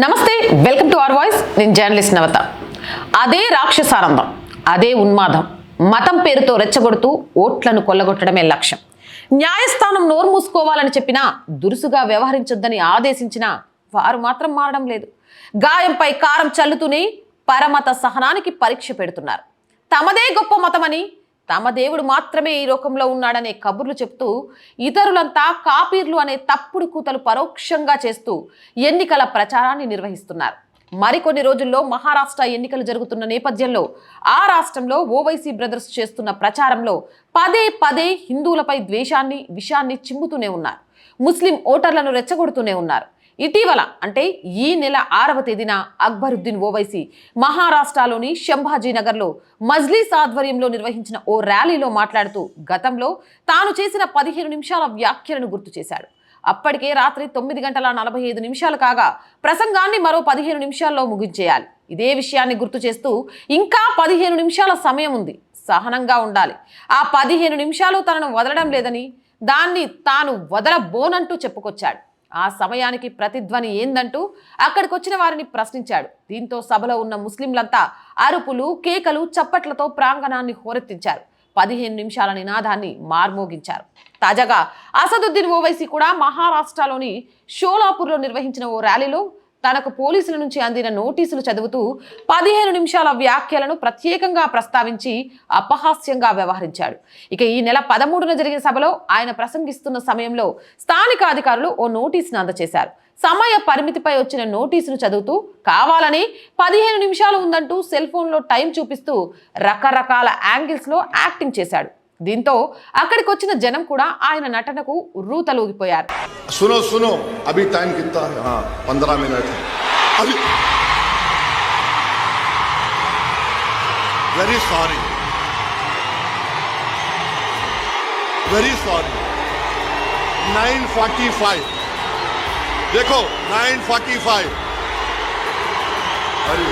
నమస్తే welcome to our voice. నేను journalist Navatha. అదే రాక్షసానందం అదే ఉన్మాదం. మతం పేరుతో రెచ్చగొడుతూ ఓట్లను కొల్లగొట్టడమే లక్ష్యం. న్యాయస్థానం నోరు మూసుకోవాలని చెప్పినా దురుసుగా వ్యవహరించొద్దని ఆదేశించినా వారు మాత్రం మారడం లేదు. గాయంపై కారం చల్లుతూనే పరమత సహనానికి పరీక్ష పెడుతున్నారు. తమదే గొప్ప మతమని తమ దేవుడు మాత్రమే ఈ లోకంలో ఉన్నాడనే కబుర్లు చెప్తూ ఇతరులంతా కాపీర్లు అనే తప్పుడు కూతలు పరోక్షంగా చేస్తూ ఎన్నికల ప్రచారాన్ని నిర్వహిస్తున్నారు. మరికొన్ని రోజుల్లో మహారాష్ట్ర ఎన్నికలు జరుగుతున్న నేపథ్యంలో ఆ రాష్ట్రంలో ఓవైసీ బ్రదర్స్ చేస్తున్న ప్రచారంలో పదే పదే హిందువులపై ద్వేషాన్ని విషాన్ని చిమ్ముతూనే ఉన్నారు. ముస్లిం ఓటర్లను రెచ్చగొడుతూనే ఉన్నారు. ఇటీవల అంటే ఈ నెల ఆరవ తేదీన అక్బరుద్దీన్ ఓవైసీ మహారాష్ట్రలోని శంభాజీనగర్లో మజ్లీస్ ఆధ్వర్యంలో నిర్వహించిన ఓ ర్యాలీలో మాట్లాడుతూ గతంలో తాను చేసిన పదిహేను నిమిషాల వ్యాఖ్యలను గుర్తు చేశాడు. అప్పటికే రాత్రి తొమ్మిది గంటల నలభై ఐదు నిమిషాలు కాగా ప్రసంగాన్ని మరో పదిహేను నిమిషాల్లో ముగించేయాలి. ఇదే విషయాన్ని గుర్తు చేస్తూ ఇంకా పదిహేను నిమిషాల సమయం ఉంది. సహనంగా ఉండాలి. ఆ పదిహేను నిమిషాలు తనను వదలడం లేదని దాన్ని తాను వదలబోనంటూ చెప్పుకొచ్చాడు. ఆ సమయానికి ప్రతిధ్వని ఏందంటూ అక్కడికి వచ్చిన వారిని ప్రశ్నించాడు. దీంతో సభలో ఉన్న ముస్లింలంతా అరుపులు కేకలు చప్పట్లతో ప్రాంగణాన్ని హోరెత్తించారు. పదిహేను నిమిషాల నినాదాన్ని మార్మోగించారు. తాజాగా అసదుద్దీన్ ఓవైసీ కూడా మహారాష్ట్రలోని షోలాపూర్లో నిర్వహించిన ఓ ర్యాలీలో తనకు పోలీసుల నుంచి అందిన నోటీసులు చదువుతూ పదిహేను నిమిషాల వ్యాఖ్యలను ప్రత్యేకంగా ప్రస్తావించి అపహాస్యంగా వ్యవహరించాడు. ఇక ఈ నెల పదమూడున జరిగిన సభలో ఆయన ప్రసంగిస్తున్న సమయంలో స్థానిక అధికారులు ఓ నోటీసును అందజేశారు. సమయ పరిమితిపై వచ్చిన నోటీసును చదువుతూ కావాలని పదిహేను నిమిషాలు ఉందంటూ సెల్ ఫోన్లో టైం చూపిస్తూ రకరకాల యాంగిల్స్లో యాక్టింగ్ చేశాడు. దీంతో అక్కడికి వచ్చిన జనం కూడా ఆయన నటనకు రూతలూగిపోయారు सुनो सुनो अभी टाइम कितना है हाँ पंद्रह मिनट है अभी very sorry very sorry nine forty five देखो नाइन फोर्टी फाइव अरे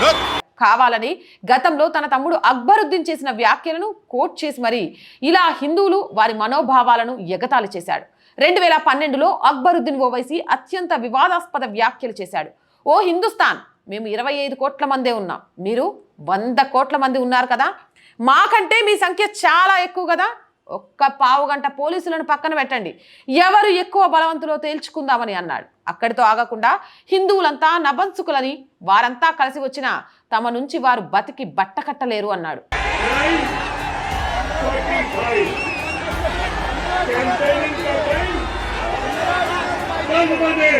हट। కావాలని గతంలో తన తమ్ముడు అక్బరుద్దీన్ చేసిన వ్యాఖ్యలను కోట్ చేసి మరి ఇలా హిందువులు వారి మనోభావాలను ఎగతాళి చేశాడు. రెండు వేల పన్నెండులో అక్బరుద్దీన్ ఓవైసీ అత్యంత వివాదాస్పద వ్యాఖ్యలు చేశాడు. ఓ హిందుస్థాన్ మేము ఇరవై ఐదు కోట్ల మందే ఉన్నాం. మీరు వంద కోట్ల మంది ఉన్నారు కదా? మాకంటే మీ సంఖ్య చాలా ఎక్కువ కదా? ఒక్క పావు గంట పోలీసులను పక్కన పెట్టండి ఎవరు ఎక్కువ బలవంతులో తేల్చుకుందామని అన్నాడు అక్కడితో ఆగకుండా హిందువులంతా నబంసుకులని వారంతా కలిసి వచ్చిన తమ నుంచి వారు బతికి బట్ట కట్టలేరు అన్నాడు कैंपेनिंग का टाइम बंद बने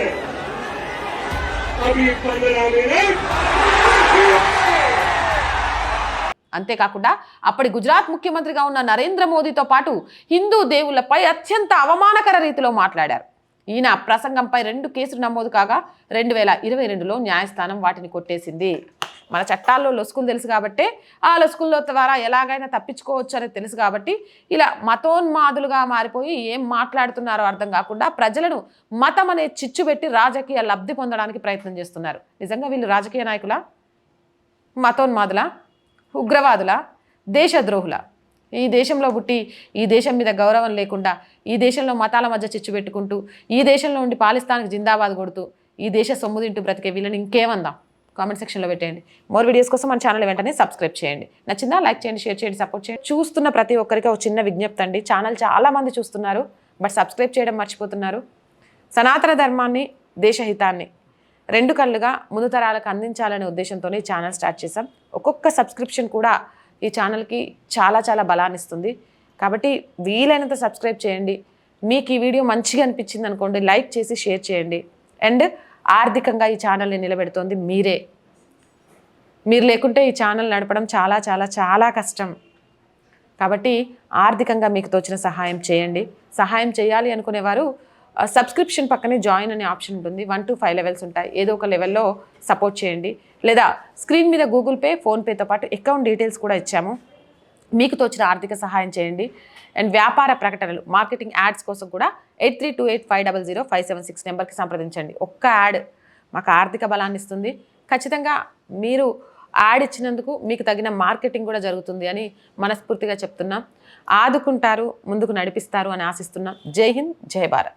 अभी पंद्रह मिनट అంతేకాకుండా అప్పటి గుజరాత్ ముఖ్యమంత్రిగా ఉన్న నరేంద్ర మోదీతో పాటు హిందూ దేవుళ్ళపై అత్యంత అవమానకర రీతిలో మాట్లాడారు. ఈయన ప్రసంగంపై రెండు కేసులు నమోదు కాగా రెండు వేల ఇరవై రెండులో న్యాయస్థానం వాటిని కొట్టేసింది. మన చట్టాల్లో లొసుకులు తెలుసు కాబట్టి ఆ లొసుకుల ద్వారా ఎలాగైనా తప్పించుకోవచ్చు అనేది తెలుసు కాబట్టి ఇలా మతోన్మాదులుగా మారిపోయి ఏం మాట్లాడుతున్నారో అర్థం కాకుండా ప్రజలను మతం అనే చిచ్చు పెట్టి రాజకీయ లబ్ధి పొందడానికి ప్రయత్నం చేస్తున్నారు. నిజంగా వీళ్ళు రాజకీయ నాయకులా? మతోన్మాదుల? ఉగ్రవాదుల దేశద్రోహుల. ఈ దేశంలో పుట్టి ఈ దేశం మీద గౌరవం లేకుండా ఈ దేశంలో మతాల మధ్య చిచ్చు పెట్టుకుంటూ ఈ దేశంలో ఉండి పాలిస్తాన్కి జిందాబాద్ కొడుతూ ఈ దేశ సొమ్ము తింటూ బ్రతికే వీళ్ళని ఇంకేమందాం? కామెంట్ సెక్షన్లో పెట్టేయండి. మోర్ వీడియోస్ కోసం మన ఛానల్ వెంటనే సబ్స్క్రైబ్ చేయండి. నచ్చిందా లైక్ చేయండి షేర్ చేయండి సపోర్ట్ చేయండి. చూస్తున్న ప్రతి ఒక్కరికి ఒక చిన్న విజ్ఞప్తి అండి. ఛానల్ చాలామంది చూస్తున్నారు బట్ సబ్స్క్రైబ్ చేయడం మర్చిపోతున్నారు. సనాతన ధర్మాన్ని దేశహితాన్ని రెండు కళ్ళుగా ముందు తరాలకు అందించాలనే ఉద్దేశంతోనే ఛానల్ స్టార్ట్ చేసాం ఒక్కొక్క సబ్స్క్రిప్షన్ కూడా ఈ ఛానల్కి చాలా చాలా బలాన్ని ఇస్తుంది. కాబట్టి వీలైనంత సబ్స్క్రైబ్ చేయండి. మీకు ఈ వీడియో మంచిగా అనిపించింది అనుకోండి లైక్ చేసి షేర్ చేయండి. అండ్ ఆర్థికంగా ఈ ఛానల్ని నిలబెడుతోంది మీరే. మీరు లేకుంటే ఈ ఛానల్ నడపడం చాలా చాలా చాలా కష్టం. కాబట్టి ఆర్థికంగా మీకు తోచిన సహాయం చేయండి. సహాయం చేయాలి అనుకునేవారు సబ్స్క్రిప్షన్ పక్కనే జాయిన్ అనే ఆప్షన్ ఉంటుంది. వన్ టు ఫైవ్ లెవెల్స్ ఉంటాయి. ఏదో ఒక లెవెల్లో సపోర్ట్ చేయండి. లేదా స్క్రీన్ మీద గూగుల్ పే ఫోన్పేతో పాటు అకౌంట్ డీటెయిల్స్ కూడా ఇచ్చాము. మీకు తోచిన ఆర్థిక సహాయం చేయండి. అండ్ వ్యాపార ప్రకటనలు మార్కెటింగ్ యాడ్స్ కోసం కూడా eight three two eight five double zero five seven six నెంబర్కి సంప్రదించండి. ఒక్క యాడ్ మాకు ఆర్థిక బలాన్ని ఇస్తుంది. ఖచ్చితంగా మీరు యాడ్ ఇచ్చినందుకు మీకు తగిన మార్కెటింగ్ కూడా జరుగుతుంది అని మనస్ఫూర్తిగా చెప్తున్నాం. ఆదుకుంటారు ముందుకు నడిపిస్తారు అని ఆశిస్తున్నాం. జై హింద్ జై భారత్.